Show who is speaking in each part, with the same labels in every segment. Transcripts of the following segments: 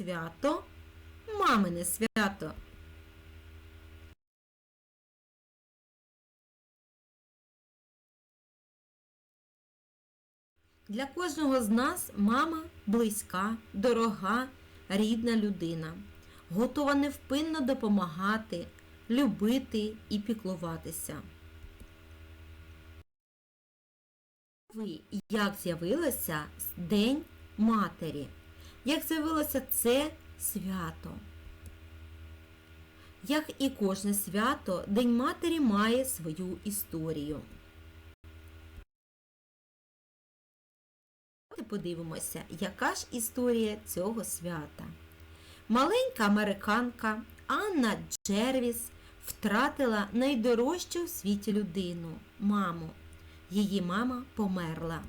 Speaker 1: свято мамине свято. Для кожного з нас мама близька, дорога, рідна людина, готова невпинно допомагати, любити і піклуватися. Ви як з'явилося День Матері? Як з'явилося це свято? Як і кожне свято, День Матері має свою історію. Давайте подивимося, яка ж історія цього свята. Маленька американка Анна Джервіс втратила найдорожчу в світі людину маму. Її мама померла.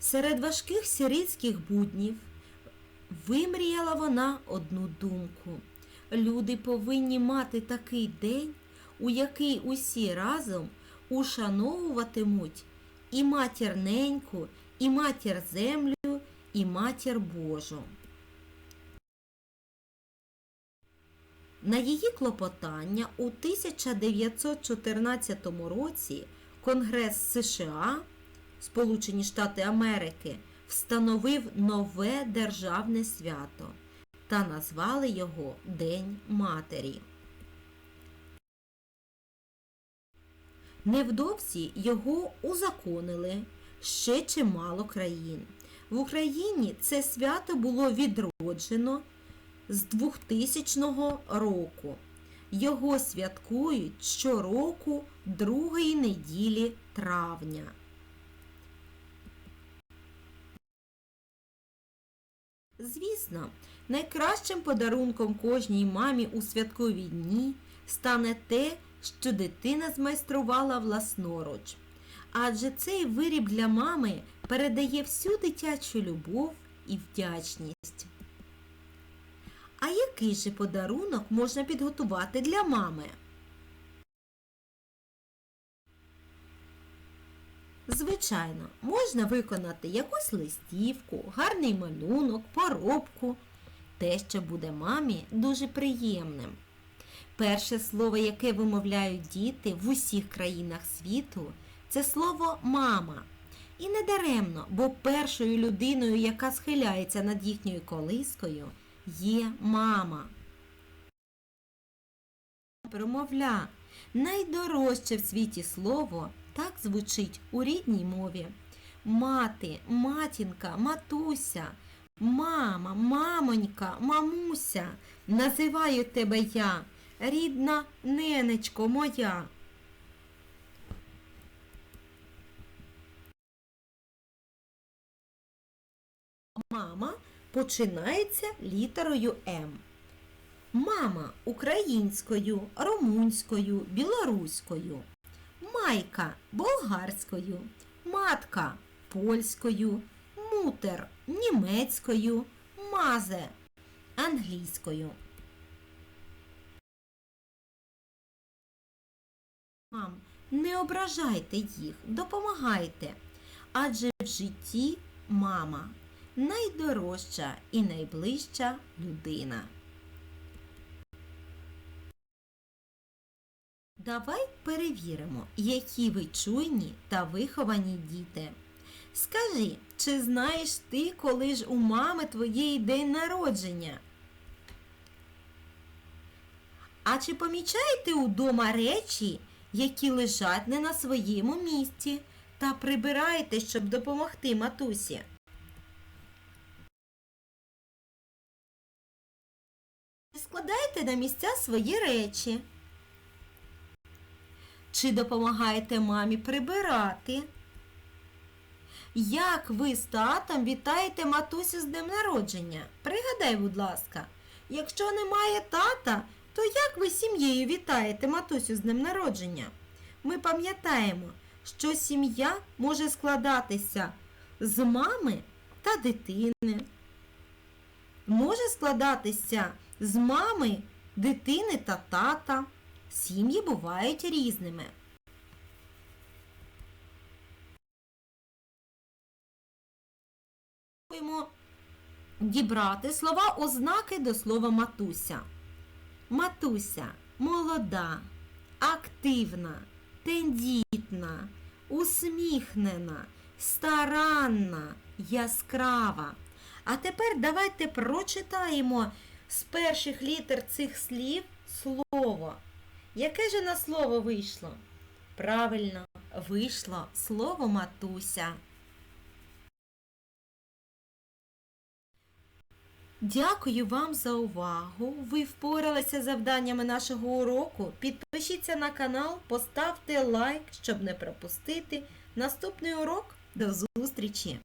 Speaker 1: Серед важких сирітських буднів вимріяла вона одну думку. Люди повинні мати такий день, у який усі разом ушановуватимуть і матір неньку, і матір землю, і матір Божу. На її клопотання у 1914 році Конгрес США, Сполучені Штати Америки, встановив нове державне свято та назвали його День Матері. Невдовзі його узаконили ще чимало країн. В Україні це свято було відроджено з 2000 року. Його святкують щороку другої неділі травня. Звісно, найкращим подарунком кожній мамі у святкові дні стане те, що дитина змайструвала власноруч. Адже цей виріб для мами передає всю дитячу любов і вдячність. А який же подарунок можна підготувати для мами? Звичайно, можна виконати якусь листівку, гарний малюнок, поробку, те, що буде мамі дуже приємним. Перше слово, яке вимовляють діти в усіх країнах світу, це слово мама. І не даремно, бо першою людиною, яка схиляється над їхньою колискою, є мама. Промовля найдорожче в світі слово так звучить у рідній мові. Мати, матінка, матуся, мама, мамонька, мамуся. Називаю тебе я, рідна ненечко моя. Мама починається літерою М. Мама українською, румунською, білоруською. Майка болгарською, матка польською, мутер німецькою, мазе англійською. Мам, не ображайте їх, допомагайте. Адже в житті мама найдорожча і найближча людина. Давай перевіримо, які ви чуйні та виховані діти. Скажи, чи знаєш ти, коли ж у мами твоєї день народження? А чи помічаєте удома речі, які лежать не на своєму місці, та прибираєте, щоб допомогти матусі? Складайте на місця свої речі. Чи допомагаєте мамі прибирати? Як ви з татом вітаєте матусю з днем народження? Пригадай, будь ласка, якщо немає тата, то як ви сім'єю вітаєте матусю з днем народження? Ми пам'ятаємо, що сім'я може складатися з мами та дитини. Може складатися з мами, дитини та тата. Сім'ї бувають різними. дібрати слова ознаки до слова матуся. Матуся молода, активна, тендітна, усміхнена, старанна, яскрава. А тепер давайте прочитаємо з перших літер цих слів слово. Яке же на слово вийшло? Правильно, вийшло слово матуся. Дякую вам за увагу. Ви впоралися з завданнями нашого уроку. Підпишіться на канал, поставте лайк, щоб не пропустити наступний урок. До зустрічі!